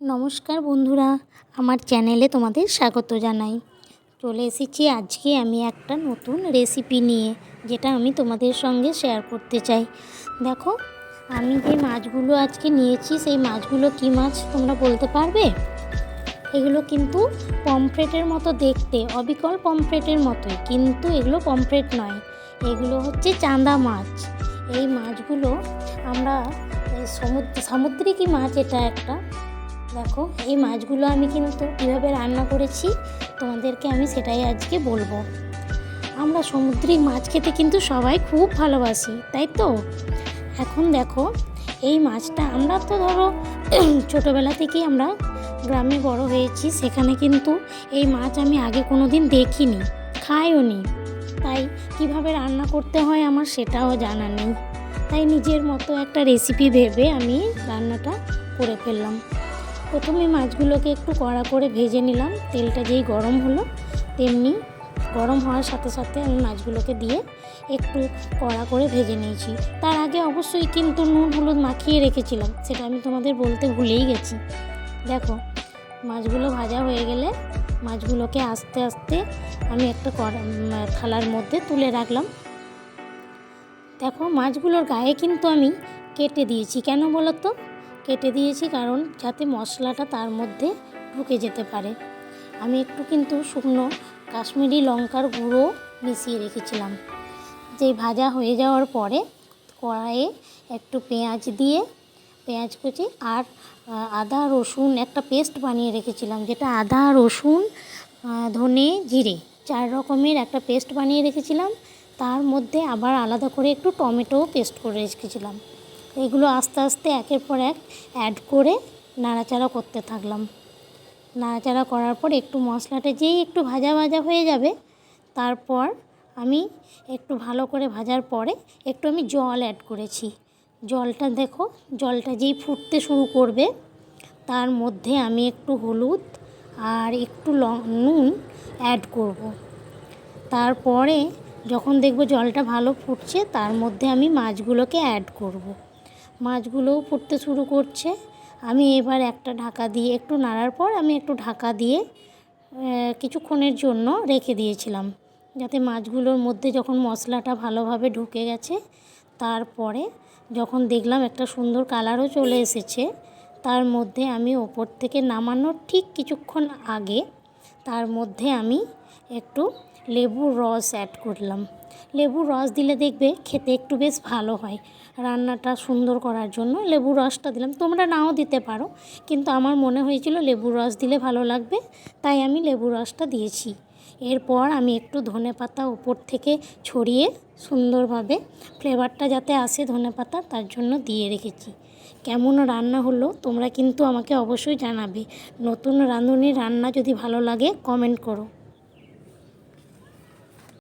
নমস্কার বন্ধুরা, আমার চ্যানেলে তোমাদের স্বাগত জানাই। চলে এসেছি আজকে আমি একটা নতুন রেসিপি নিয়ে, যেটা আমি তোমাদের সঙ্গে শেয়ার করতে চাই। দেখো, আমি যে মাছগুলো আজকে নিয়েছি, সেই মাছগুলো কী মাছ তোমরা বলতে পারবে? এগুলো কিন্তু পমফ্রেটের মতো দেখতে, অবিকল পমফ্রেটের মতোই, কিন্তু এগুলো পমফ্রেট নয়। এগুলো হচ্ছে চাঁদা মাছ। এই মাছগুলো আমরা সমুদ্র সামুদ্রিকই মাছ এটা একটা দেখো, এই মাছগুলো আমি কিন্তু কীভাবে রান্না করেছি, তোমাদেরকে আমি সেটাই আজকে বলব। আমরা সামুদ্রিক মাছ খেতে কিন্তু সবাই খুব ভালোবাসি, তাই তো? এখন দেখো, এই মাছটা আমরা তো ধরো, ছোটোবেলা থেকেই আমরা গ্রামে বড় হয়েছি, সেখানে কিন্তু এই মাছ আমি আগে কোনো দিন দেখিনি, খাইও নি। তাই কীভাবে রান্না করতে হয় আমার সেটাও জানা নেই। তাই নিজের মতো একটা রেসিপি ভেবে আমি রান্নাটা করে ফেললাম। প্রথমে মাছগুলোকে একটু কড়া করে ভেজে নিলাম। তেলটা যেই গরম হলো তেমনি গরম হওয়ার সাথে সাথে আমি মাছগুলোকে দিয়ে একটু কড়া করে ভেজে নিয়েছি। তার আগে অবশ্যই কিন্তু নুন হলুদ মাখিয়ে রেখেছিলাম, সেটা আমি তোমাদের বলতে ভুলেই গেছি। দেখো, মাছগুলো ভাজা হয়ে গেলে মাছগুলোকে আস্তে আস্তে আমি একটা থালার মধ্যে তুলে রাখলাম। দেখো, মাছগুলোর গায়ে কিন্তু আমি কেটে দিয়েছি। কেন বলো তো? কেটে দিয়েছি কারণ যাতে মশলাটা তার মধ্যে ঢুকে যেতে পারে। আমি একটু কিন্তু শুকনো কাশ্মীরি লঙ্কার গুঁড়ো মিশিয়ে রেখেছিলাম। যেই ভাজা হয়ে যাওয়ার পরে কড়াইয়ে একটু পেঁয়াজ দিয়ে পেঁয়াজ কুচি আর আদা, রসুন একটা পেস্ট বানিয়ে রেখেছিলাম যেটা আদা, রসুন ধনে জিরে চার রকমের একটা পেস্ট বানিয়ে রেখেছিলাম। তার মধ্যে আবার আলাদা করে একটু টমেটো পেস্ট করে রেখেছিলাম। এগুলো আস্তে আস্তে একের পর এক অ্যাড করে নাড়াচাড়া করতে থাকলাম নাড়াচাড়া করার পর একটু মশলাটা যেই একটু ভাজা ভাজা হয়ে যাবে, তারপর আমি একটু ভালো করে ভাজার পরে একটু আমি জল অ্যাড করেছি জলটা দেখো, জলটা যেই ফুটতে শুরু করবে, তার মধ্যে আমি একটু হলুদ আর একটু নুন অ্যাড করব। তারপরে যখন দেখব জলটা ভালো ফুটছে, তার মধ্যে আমি মাছগুলোকে অ্যাড করব। মাছগুলোও ফুটতে শুরু করছে। আমি এবার একটা ঢাকা দিয়ে একটু নাড়ার পর আমি একটু ঢাকা দিয়ে কিছুক্ষণের জন্য রেখে দিয়েছিলাম। যাতে মাছগুলোর মধ্যে যখন মশলাটা ভালোভাবে ঢুকে গেছে, তারপরে যখন দেখলাম একটা সুন্দর কালারও চলে এসেছে, তার মধ্যে আমি ওপর থেকে নামানোর ঠিক কিছুক্ষণ আগে, তার মধ্যে আমি একটু লেবুর রস অ্যাড করলাম। লেবুর রস দিলে দেখবে খেতে একটু বেশ ভালো হয়। রান্নাটা সুন্দর করার জন্য লেবুর রসটা দিলাম। তোমরা নাও দিতে পারো, কিন্তু আমার মনে হয়েছিল লেবুর রস দিলে ভালো লাগবে, তাই আমি লেবুর রসটা দিয়েছি। এরপর আমি একটু ধনে পাতা উপর থেকে ছড়িয়ে সুন্দরভাবে ফ্লেভারটা যাতে আসে ধনে পাতা, তার জন্য দিয়ে রেখেছি। কেমন রান্না হলো তোমরা কিন্তু আমাকে অবশ্যই জানাবে। নতুন রাঁধুনির রান্না যদি ভালো লাগে কমেন্ট করো।